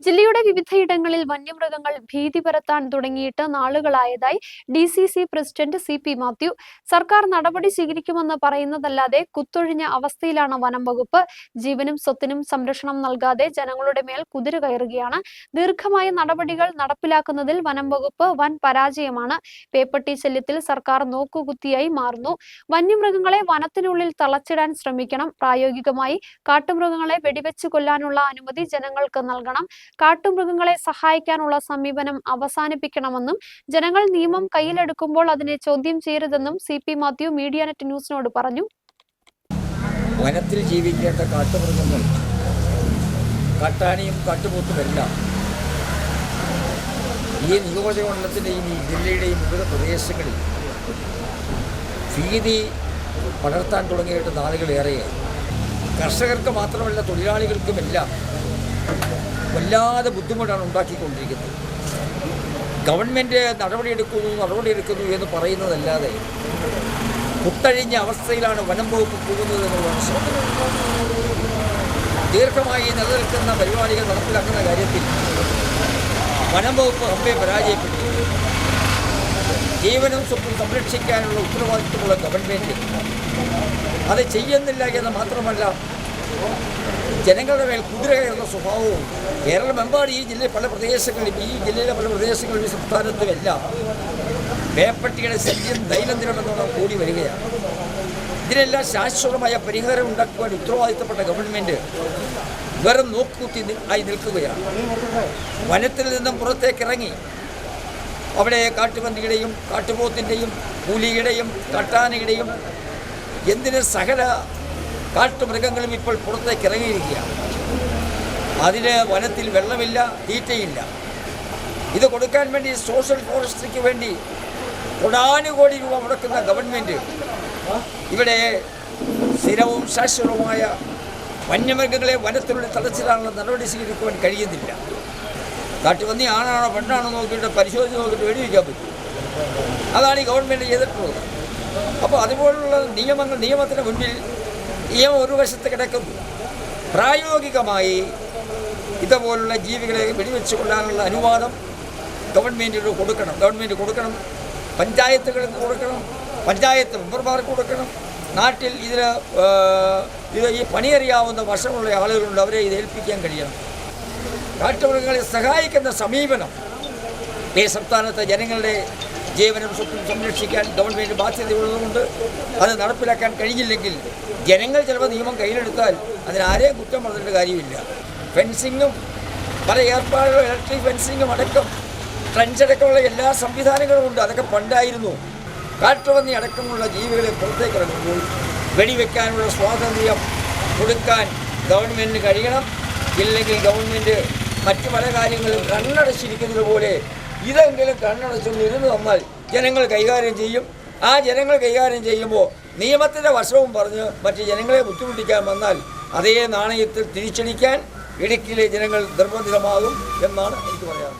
ജില്ലയുടെ വിവിധയിടങ്ങളിൽ വന്യമൃഗങ്ങൾ ഭീതി പരത്താൻ തുടങ്ങിയിട്ട് നാളുകളായതായി D C C president C P Mathew. സർക്കാർ നടപടി സ്വീകരിക്കുമെന്ന് പറയുന്നതല്ലാതെ കുത്തൊഴിഞ്ഞ അവസ്ഥയിലാണ് വനം വകുപ്പ്. ജീവനും സ്വത്തിനും സംരക്ഷണം നൽകാതെ ജനങ്ങളുടെ മേൽ കുതിര കയറുകയാണ്. ദീർഘമായ നടപടികൾ നടപ്പിലാക്കുന്നതിൽ വനം വകുപ്പ് വൻ പരാജയമാണ്. പേപ്പട്ടി ശല്യത്തിൽ സർക്കാർ നോക്കുകുത്തിയായി മാറുന്നു. വന്യമൃഗങ്ങളെ വനത്തിനുള്ളിൽ തളച്ചിടാൻ ശ്രമിക്കണം. പ്രായോഗികമായി കാട്ടുമൃഗങ്ങളെ വെടിവെച്ചു കൊല്ലാനുള്ള അനുമതി ജനങ്ങൾക്ക് നൽകണം. കാട്ടുമൃഗങ്ങളെ സഹായിക്കാനുള്ള സമീപനം അവസാനിപ്പിക്കണമെന്നും ജനങ്ങൾ നിയമം കയ്യിലെടുക്കുമ്പോൾ അതിനെ ചോദ്യം ചെയ്യരുതെന്നും C P Mathew media net ന്യൂസിനോട് പറഞ്ഞു. വനത്തിൽ ജീവിക്കേണ്ട കാട്ടുമൃഗങ്ങൾ കാട്ടാനിയും കാട്ടുപോത്തുമെല്ലാം ഈ നിയോജകമണ്ഡലത്തിന്റെയും ഈ ജില്ലയുടെയും വിവിധ പ്രദേശങ്ങളിൽ ഭീതി പടർത്താൻ തുടങ്ങിയിട്ട് നാളുകളേറെയായി കർഷകർക്ക് മാത്രമല്ല തൊഴിലാളികൾക്കുമെല്ലാം വല്ലാതെ ബുദ്ധിമുട്ടാണ് ഉണ്ടാക്കിക്കൊണ്ടിരിക്കുന്നത്. ഗവൺമെന്റ് നടപടിയെടുക്കുന്നു നടപടിയെടുക്കുന്നു എന്ന് പറയുന്നതല്ലാതെ കുത്തഴിഞ്ഞ അവസ്ഥയിലാണ് വനം വകുപ്പ് പോകുന്നത് എന്നുള്ളതാണ് ദീർഘമായി നിലനിൽക്കുന്ന പരിപാടികൾ നടപ്പിലാക്കുന്ന കാര്യത്തിൽ വനം വകുപ്പ് ഹമ്പെ പരാജയപ്പെട്ടു ജീവനും സ്വത്തും സംരക്ഷിക്കാനുള്ള ഉത്തരവാദിത്വമുള്ള ഗവൺമെന്റ് അത് ചെയ്യുന്നില്ല എന്ന് മാത്രമല്ല ജനങ്ങളുടെ മേൽ കുതിര കയറുന്ന സ്വഭാവവും കേരളമെമ്പാട് ഈ ജില്ലയിൽ പല പ്രദേശങ്ങളിലും ഈ ജില്ലയിലെ പല പ്രദേശങ്ങളിലും ഈ സംസ്ഥാനത്തുമെല്ലാം പേപ്പട്ടിയുടെ ശല്യം ദൈനംദിനമെന്നോണം കൂടി വരികയാണ്. ഇതിനെല്ലാം ശാശ്വതമായ പരിഹാരം ഉണ്ടാക്കുവാൻ ഉത്തരവാദിത്തപ്പെട്ട ഗവൺമെന്റ് വെറും നോക്കുകുത്തി ആയി നിൽക്കുകയാണ്. വനത്തിൽ നിന്നും പുറത്തേക്ക് ഇറങ്ങി അവിടെ കാട്ടുപന്നിയുടെയും കാട്ടുപോത്തിന്റെയും പുലിയുടെയും കട്ടാനയുടെയും എന്തിന് സകല കാട്ടുമൃഗങ്ങളും ഇപ്പോൾ പുറത്തേക്ക് ഇറങ്ങിയിരിക്കുകയാണ്. അതിന് വനത്തിൽ വെള്ളമില്ല തീറ്റയില്ല. ഇത് കൊടുക്കാൻ വേണ്ടി സോഷ്യൽ ഫോറസ്ട്രിക്ക് വേണ്ടി കൊടാനുകോടി രൂപ മുടക്കുന്ന ഗവൺമെന്റ് ഇവിടെ സ്ഥിരവും ശാശ്വതവുമായ വന്യമൃഗങ്ങളെ വനത്തിനുള്ളിൽ തടച്ചിടാനുള്ള നടപടി സ്വീകരിക്കുവാൻ കഴിയുന്നില്ല. കാട്ടുപന്നി ആണാണോ പെണ്ണാണോ നോക്കിയിട്ട് പരിശോധിച്ച് നോക്കിയിട്ട് വെടിവെക്കാൻ പറ്റും. അതാണ് ഈ ഗവൺമെന്റ് ചെയ്തിട്ടുള്ളത്. അപ്പോൾ അതുപോലുള്ള നിയമങ്ങൾ നിയമത്തിന് മുന്നിൽ നിയമം ഒരു വശത്ത് കിടക്കുന്നു പ്രായോഗികമായി ഇതുപോലുള്ള ജീവികളെ വെടിവെച്ച് കൊള്ളാനുള്ള അനുവാദം ഗവൺമെന്റിന് കൊടുക്കണം. ഗവൺമെന്റ് കൊടുക്കണം. പഞ്ചായത്തുകൾക്ക് കൊടുക്കണം. പഞ്ചായത്ത് മെമ്പർമാർക്ക് കൊടുക്കണം. നാട്ടിൽ ഇതിന് ഇത് ഈ പണിയറിയാവുന്ന വശമുള്ള ആളുകളുണ്ട്. അവരെ ഇത് ഏൽപ്പിക്കാൻ കഴിയണം. കാട്ടുമൃഗങ്ങളെ സഹായിക്കുന്ന സമീപനം ഈ സംസ്ഥാനത്തെ ജനങ്ങളുടെ ജീവനും സ്വത്തും സംരക്ഷിക്കാൻ ഗവൺമെന്റ് ബാധ്യതയുള്ളതുകൊണ്ട് അത് നടപ്പിലാക്കാൻ കഴിഞ്ഞില്ലെങ്കിൽ ജനങ്ങൾ ചിലപ്പോൾ നിയമം കയ്യിലെടുത്താൽ അതിനാരെയും കുറ്റം പറഞ്ഞിട്ട് കാര്യമില്ല. ഫെൻസിങ്ങും പല ഏർപ്പാടുകളും ഇലക്ട്രിക് ഫെൻസിങ്ങും അടക്കം ട്രഞ്ച് അടക്കമുള്ള എല്ലാ സംവിധാനങ്ങളും ഉണ്ട്. അതൊക്കെ പണ്ടായിരുന്നു. കാട്ടുപന്നി അടക്കമുള്ള ജീവികളെ പുറത്തേക്ക് ഇറങ്ങുമ്പോൾ വെടിവെക്കാനുള്ള സ്വാതന്ത്ര്യം കൊടുക്കാൻ ഗവൺമെന്റിന് കഴിയണം. ഇല്ലെങ്കിൽ ഗവൺമെന്റ് മറ്റു പല കാര്യങ്ങളും കണ്ണടച്ചിരിക്കുന്നത് പോലെ ഇതെങ്കിലും കണ്ണടച്ചൊന്ന് ഇരുന്ന് തന്നാൽ ജനങ്ങൾ കൈകാര്യം ചെയ്യും. ആ ജനങ്ങൾ കൈകാര്യം ചെയ്യുമ്പോൾ നിയമത്തിന്റെ വശവും പറഞ്ഞ് മറ്റ് ജനങ്ങളെ ബുദ്ധിമുട്ടിക്കാൻ വന്നാൽ അതേ നാണയത്തിൽ തിരിച്ചടിക്കാൻ ഇടുക്കിയിലെ ജനങ്ങൾ നിർബന്ധിതമാകും എന്നാണ് എനിക്ക് പറയാനുള്ളത്.